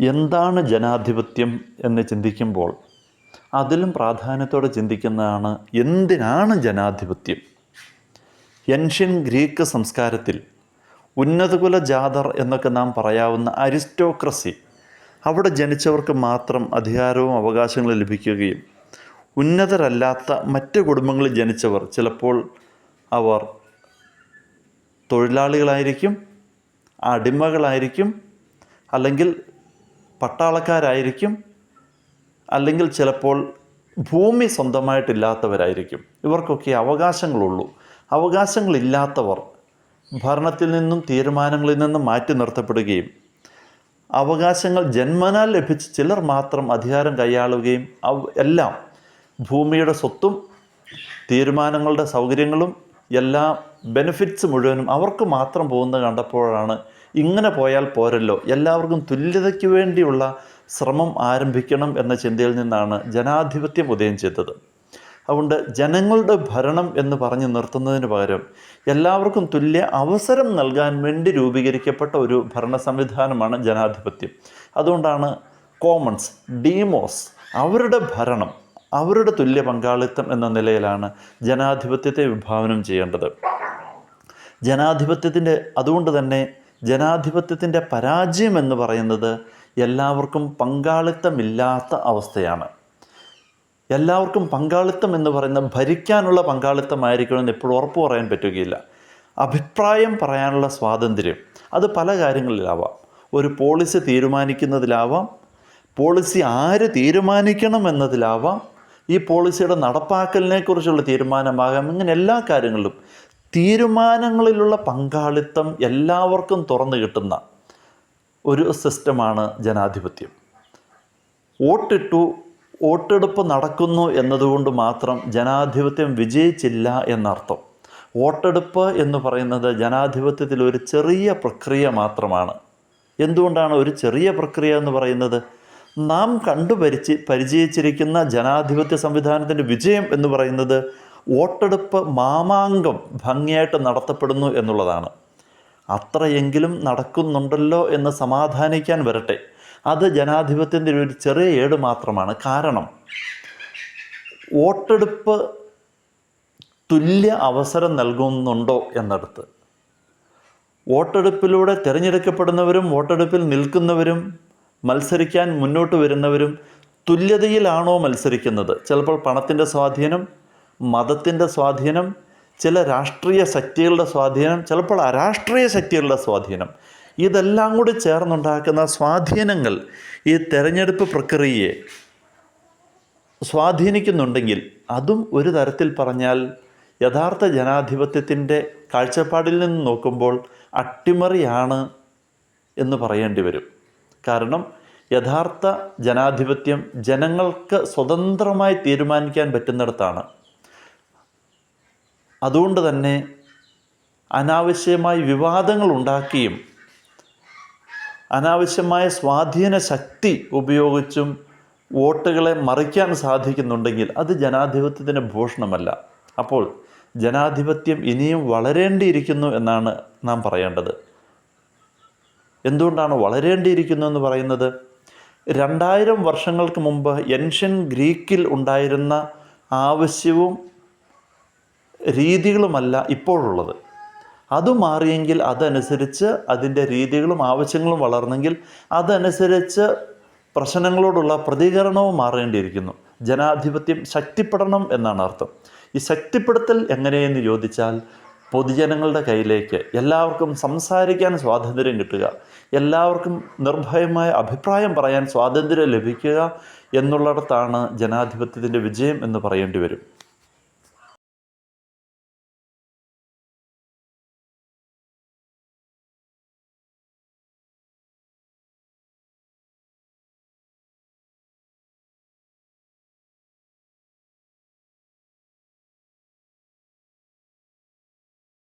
എന്താണ് ജനാധിപത്യം എന്ന് ചിന്തിക്കുമ്പോൾ അതിലും പ്രാധാന്യത്തോടെ ചിന്തിക്കുന്നതാണ് എന്തിനാണ് ജനാധിപത്യം? എൻഷ്യൻ ഗ്രീക്ക് സംസ്കാരത്തിൽ ഉന്നതകുല ജാതർ എന്നൊക്കെ നാം പറയാവുന്ന അരിസ്റ്റോക്രസി അവിടെ ജനിച്ചവർക്ക് മാത്രം അധികാരവും അവകാശങ്ങളും ലഭിക്കുകയും ഉന്നതരല്ലാത്ത മറ്റ് കുടുംബങ്ങളിൽ ജനിച്ചവർ ചിലപ്പോൾ അവർ തൊഴിലാളികളായിരിക്കും അടിമകളായിരിക്കും അല്ലെങ്കിൽ പട്ടാളക്കാരായിരിക്കും അല്ലെങ്കിൽ ചിലപ്പോൾ ഭൂമി സ്വന്തമായിട്ടില്ലാത്തവരായിരിക്കും. ഇവർക്കൊക്കെ അവകാശങ്ങളുള്ളൂ. അവകാശങ്ങളില്ലാത്തവർ ഭരണത്തിൽ നിന്നും തീരുമാനങ്ങളിൽ നിന്നും മാറ്റി നിർത്തപ്പെടുകയും അവകാശങ്ങൾ ജന്മനാൽ ലഭിച്ച് ചിലർ മാത്രം അധികാരം കൈയാളുകയും എല്ലാം ഭൂമിയുടെ സ്വത്തും തീരുമാനങ്ങളുടെ സൗകര്യങ്ങളും എല്ലാ ബെനിഫിറ്റ്സ് മുഴുവനും അവർക്ക് മാത്രം പോകുന്നത് കണ്ടപ്പോഴാണ് ഇങ്ങനെ പോയാൽ പോരല്ലോ. എല്ലാവർക്കും തുല്യതയ്ക്ക് വേണ്ടിയുള്ള ശ്രമം ആരംഭിക്കണം എന്ന ചിന്തയിൽ നിന്നാണ് ജനാധിപത്യം ഉദയം ചെയ്തത്. അതുകൊണ്ട് ജനങ്ങളുടെ ഭരണം എന്ന് പറഞ്ഞു നിർത്തുന്നതിന് പകരം എല്ലാവർക്കും തുല്യ അവസരം നൽകാൻ വേണ്ടി രൂപീകരിക്കപ്പെട്ട ഒരു ഭരണ സംവിധാനമാണ് ജനാധിപത്യം. അതുകൊണ്ടാണ് കോമൺസ് ഡീമോസ് അവരുടെ ഭരണം അവരുടെ തുല്യ പങ്കാളിത്തം എന്ന നിലയിലാണ് ജനാധിപത്യത്തെ വിഭാവനം ചെയ്യേണ്ടത്. ജനാധിപത്യത്തിന്റെ അതുകൊണ്ട് തന്നെ ജനാധിപത്യത്തിന്റെ പരാജയം എന്ന് പറയുന്നത് എല്ലാവർക്കും പങ്കാളിത്തമില്ലാത്ത അവസ്ഥയാണ്. എല്ലാവർക്കും പങ്കാളിത്തം എന്ന് പറയുന്ന ഭരിക്കാനുള്ള പങ്കാളിത്തമായിരിക്കണമെന്ന് എപ്പോഴും ഉറപ്പ് പറയാൻ പറ്റുകയില്ല. അഭിപ്രായം പറയാനുള്ള സ്വാതന്ത്ര്യം അത് പല കാര്യങ്ങളിലാവാം. ഒരു പോളിസി തീരുമാനിക്കുന്നതിലാവാം. പോളിസി ആര് തീരുമാനിക്കണം എന്നതിലാവാം. ഈ പോളിസിയുടെ നടപ്പാക്കലിനെക്കുറിച്ചുള്ള തീരുമാനമാകാം. ഇങ്ങനെ എല്ലാ കാര്യങ്ങളിലും തീരുമാനങ്ങളിലുള്ള പങ്കാളിത്തം എല്ലാവർക്കും തുറന്നു കിട്ടുന്ന ഒരു സിസ്റ്റമാണ് ജനാധിപത്യം. വോട്ടിട്ടു വോട്ടെടുപ്പ് നടക്കുന്നു എന്നതുകൊണ്ട് മാത്രം ജനാധിപത്യം വിജയിച്ചില്ല എന്നർത്ഥം. വോട്ടെടുപ്പ് എന്ന് പറയുന്നത് ജനാധിപത്യത്തിൽ ഒരു ചെറിയ പ്രക്രിയ മാത്രമാണ്. എന്തുകൊണ്ടാണ് ഒരു ചെറിയ പ്രക്രിയ എന്ന് പറയുന്നത്? നാം കണ്ടു പരിചി പരിചയിച്ചിരിക്കുന്ന ജനാധിപത്യ സംവിധാനത്തിന്റെ വിജയം എന്ന് പറയുന്നത് വോട്ടെടുപ്പ് മാമാങ്കം ഭംഗിയായിട്ട് നടത്തപ്പെടുന്നു എന്നുള്ളതാണ്. അത്രയെങ്കിലും നടക്കുന്നുണ്ടല്ലോ എന്ന് സമാധാനിക്കാൻ വരട്ടെ. അത് ജനാധിപത്യത്തിന്റെ ഒരു ചെറിയ ഏട് മാത്രമാണ്. കാരണം വോട്ടെടുപ്പ് തുല്യ അവസരം നൽകുന്നുണ്ടോ എന്നിടത്ത്. വോട്ടെടുപ്പിലൂടെ തിരഞ്ഞെടുക്കപ്പെടുന്നവരും വോട്ടെടുപ്പിൽ നിൽക്കുന്നവരും മത്സരിക്കാൻ മുന്നോട്ട് വരുന്നവരും തുല്യതയിലാണോ മത്സരിക്കുന്നത്? ചിലപ്പോൾ പണത്തിന്റെ സ്വാധീനം മതത്തിന്റെ സ്വാധീനം ചില രാഷ്ട്രീയ ശക്തികളുടെ സ്വാധീനം ചിലപ്പോൾ അരാഷ്ട്രീയ ശക്തികളുടെ സ്വാധീനം. ഇതെല്ലാം കൂടി ചേർന്നുണ്ടാക്കുന്ന സ്വാധീനങ്ങൾ ഈ തെരഞ്ഞെടുപ്പ് പ്രക്രിയയെ സ്വാധീനിക്കുന്നുണ്ടെങ്കിൽ അതും ഒരു തരത്തിൽ പറഞ്ഞാൽ യഥാർത്ഥ ജനാധിപത്യത്തിന്റെ കാഴ്ചപ്പാടിൽ നിന്ന് നോക്കുമ്പോൾ അട്ടിമറിയാണ് എന്ന് പറയേണ്ടി വരും. കാരണം യഥാർത്ഥ ജനാധിപത്യം ജനങ്ങൾക്ക് സ്വതന്ത്രമായി തീരുമാനിക്കാൻ പറ്റുന്നിടത്താണ്. അതുകൊണ്ട് തന്നെ അനാവശ്യമായി വിവാദങ്ങൾ ഉണ്ടാക്കിയും അനാവശ്യമായ സ്വാധീന ശക്തി ഉപയോഗിച്ചും വോട്ടുകളെ മറിക്കാൻ സാധിക്കുന്നുണ്ടെങ്കിൽ അത് ജനാധിപത്യത്തിന്റെ ഭൂഷണമല്ല. അപ്പോൾ ജനാധിപത്യം ഇനിയും വളരേണ്ടിയിരിക്കുന്നു എന്നാണ് നാം പറയേണ്ടത്. എന്തുകൊണ്ടാണ് വളരേണ്ടിയിരിക്കുന്നു എന്ന് പറയുന്നത്? രണ്ടായിരം വർഷങ്ങൾക്ക് മുമ്പ് എൻഷ്യൻ ഗ്രീക്കിൽ ഉണ്ടായിരുന്ന ആവശ്യവും രീതികളുമല്ല ഇപ്പോഴുള്ളത്. അത് മാറിയെങ്കിൽ അതനുസരിച്ച് അതിന്റെ രീതികളും ആവശ്യങ്ങളും വളർന്നെങ്കിൽ അതനുസരിച്ച് പ്രശ്നങ്ങളോടുള്ള പ്രതികരണവും മാറേണ്ടിയിരിക്കുന്നു. ജനാധിപത്യം ശക്തിപ്പെടണം എന്നാണ് അർത്ഥം. ഈ ശക്തിപ്പെടുത്തൽ എങ്ങനെയെന്ന് ചോദിച്ചാൽ പൊതുജനങ്ങളുടെ കയ്യിലേക്ക് എല്ലാവർക്കും സംസാരിക്കാൻ സ്വാതന്ത്ര്യം കിട്ടുക എല്ലാവർക്കും നിർഭയമായ അഭിപ്രായം പറയാൻ സ്വാതന്ത്ര്യം ലഭിക്കുക എന്നുള്ളിടത്താണ് ജനാധിപത്യത്തിന്റെ വിജയം എന്ന് പറയേണ്ടി വരും.